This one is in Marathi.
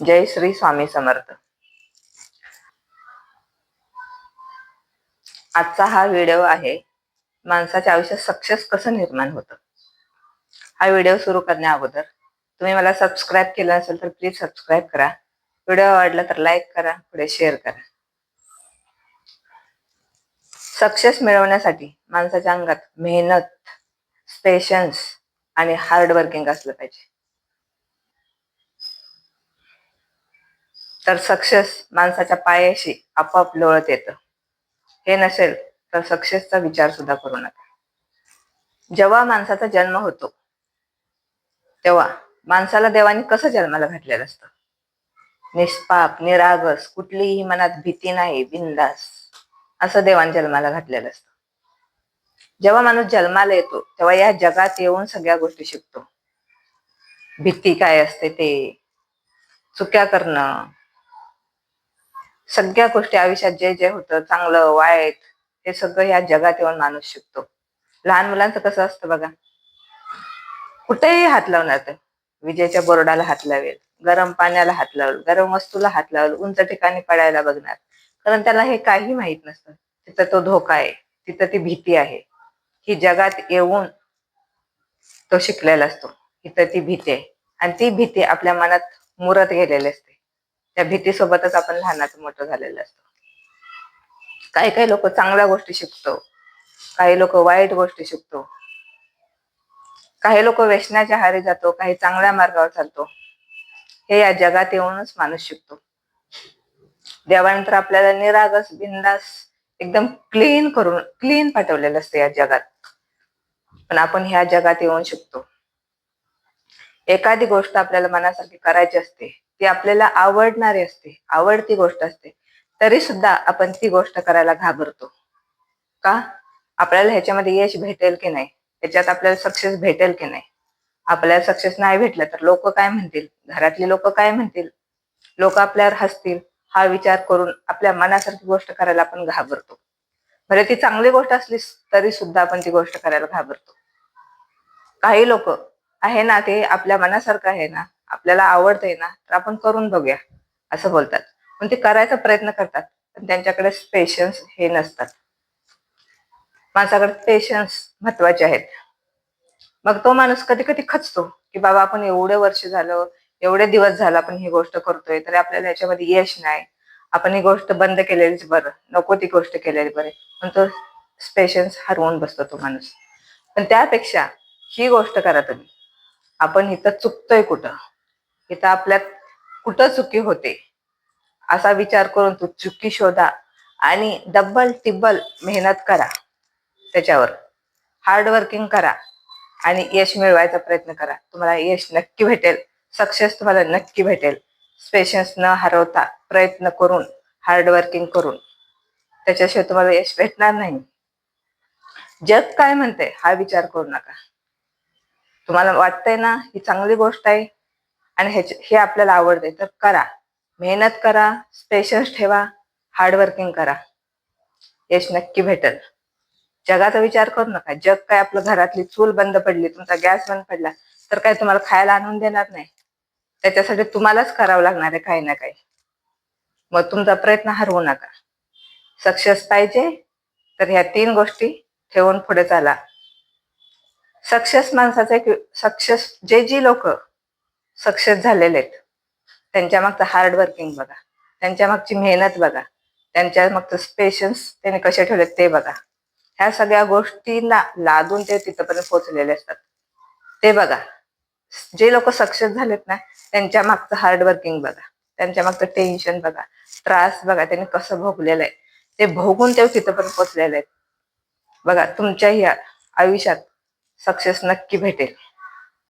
जय श्री स्वामी समर्थ. आजचा हा व्हिडिओ आहे माणसाच्या आयुष्यात सक्सेस कसं निर्माण होतं? हा व्हिडिओ सुरू करण्या अगोदर तुम्ही मला सबस्क्राईब केलं असेल तर प्लीज सबस्क्राईब करा. व्हिडिओ आवडला तर लाईक करा पुढे शेअर करा. सक्सेस मिळवण्यासाठी माणसाच्या अंगात मेहनत पेशन्स आणि हार्ड वर्किंग असलं पाहिजे. तर सक्सेस माणसाच्या पायाशी आपोआप लोळत येतं. हे नसेल तर सक्सेसचा विचार सुद्धा करू नका. जेव्हा माणसाचा जन्म होतो तेव्हा माणसाला देवाने कसं जन्माला घातलेलं असतं? निष्पाप निरागस कुठलीही मनात भीती नाही बिंदास असं देवाने जन्माला घातलेलं असतं. जेव्हा माणूस जन्माला येतो तेव्हा या जगात येऊन सगळ्या गोष्टी शिकतो. भीती काय असते ते? चुक्या करणं सगळ्या गोष्टी आयुष्यात जे जे होतं चांगलं वाईट हे सगळं या जगात येऊन माणूस शिकतो. लहान मुलांचं कसं असतं बघा. कुठेही हात लावणार ते विजेच्या बोर्डाला हात लावेल गरम पाण्याला हात लावेल गरम वस्तूला हात लावेल उंच ठिकाणी पडायला बघणार. कारण त्याला हे काही माहीत नसतं. तिथं तो धोका आहे तिथं ती भीती आहे. ही जगात येऊन तो शिकलेला असतो. इथं ती भीती आहे. आणि ती भीती आपल्या मनात मुरत गेलेली असते. त्या भीतीसोबतच आपण लहानाचं मोठं झालेलं असतो. काही काही लोक चांगल्या गोष्टी शिकतो. काही लोक वाईट गोष्टी शिकतो. काही लोक व्यसनाच्या हारी जातो काही चांगल्या मार्गावर चालतो. हे या जगात येऊनच माणूस शिकतो. देवानंतर आपल्याला निरागस बिंदास एकदम क्लीन करून क्लीन पाठवलेलं असतं या जगात. पण आपण ह्या जगात येऊन शिकतो. एखादी गोष्ट आपल्याला मनासारखी करायची असते ती आपल्याला आवडणारी असते आवडती गोष्ट असते तरी सुद्धा आपण ती गोष्ट करायला घाबरतो. का? आपल्याला ह्याच्यामध्ये यश भेटेल की नाही? ह्याच्यात आपल्याला सक्सेस भेटेल की नाही? आपल्याला सक्सेस नाही भेटलं तर लोक काय म्हणतील? घरातली लोक काय म्हणतील? लोक आपल्यावर हसतील? हा विचार करून आपल्या मनासारखी गोष्ट करायला आपण घाबरतो. म्हणजे ती चांगली गोष्ट असली तरी सुद्धा आपण ती गोष्ट करायला घाबरतो. काही लोक आहे ना ते आपल्या मनासारखं आहे ना आपल्याला आवडतंय ना तर आपण करून बघूया. असं बोलतात. पण ते करायचा प्रयत्न करतात पण त्यांच्याकडे पेशन्स हे नसतात. माणसाकडे पेशन्स महत्त्वाचे आहेत. मग तो माणूस कधी कधी खचतो की बाबा आपण एवढे वर्ष झालं एवढे दिवस झालं आपण ही गोष्ट करतोय तरी आपल्याला याच्यामध्ये यश नाही. आपण ही गोष्ट बंद केलेलीच बरं नको ती गोष्ट केलेली बरे. पण तो पेशन्स हरवून बसतो तो माणूस. पण त्यापेक्षा ही गोष्ट करा तुम्ही. आपण इथं चुकतोय कुठं? इथं आपल्यात कुठं चुकी होते? असा विचार करून तू चुकी शोधा आणि डब्बल टिब्बल मेहनत करा. त्याच्यावर हार्डवर्किंग करा आणि यश मिळवायचा प्रयत्न करा. तुम्हाला यश नक्की भेटेल. सक्सेस तुम्हाला नक्की भेटेल. पेशन्स न हरवता प्रयत्न करून हार्डवर्किंग करून. त्याच्याशिवाय तुम्हाला यश भेटणार नाही. जग काय म्हणते हा विचार करू नका. तुम्हाला वाटतंय ना ही चांगली गोष्ट आहे? आणि ह्याचे हे आपल्याला आवडते. तर करा. मेहनत करा पेशन्स ठेवा हार्डवर्किंग करा. यश नक्की भेटेल. जगाचा विचार करू नका. जग काय आपलं घरातली चूल बंद पडली तुमचा गॅस बंद पडला तर काय तुम्हाला खायला आणून देणार नाही. त्याच्यासाठी तुम्हालाच करावं लागणार आहे काही ना काही. मग तुमचा प्रयत्न हरवू नका. सक्सेस पाहिजे तर ह्या तीन गोष्टी ठेवून पुढे चाला. सक्सेस माणसाचा एक सक्सेस जे जी लोक सक्सेस झालेले आहेत. त्यांच्या मागचं हार्ड वर्किंग बघा. त्यांच्या मागची मेहनत बघा. त्यांच्या मागचं पेशन्स त्याने कसे ठेवले ते बघा. ह्या सगळ्या गोष्टींना लादून ते तिथपर्यंत पोहोचलेले असतात. ते बघा. जे लोक सक्सेस झालेत ना त्यांच्या मागचं हार्ड वर्किंग बघा. त्यांच्या मागचं टेन्शन बघा. त्रास बघा. त्यांनी कसं भोगलेलं आहे. ते भोगून ते तिथपर्यंत पोहोचलेले आहेत. बघा तुमच्याही आयुष्यात सक्सेस नक्की भेटेल.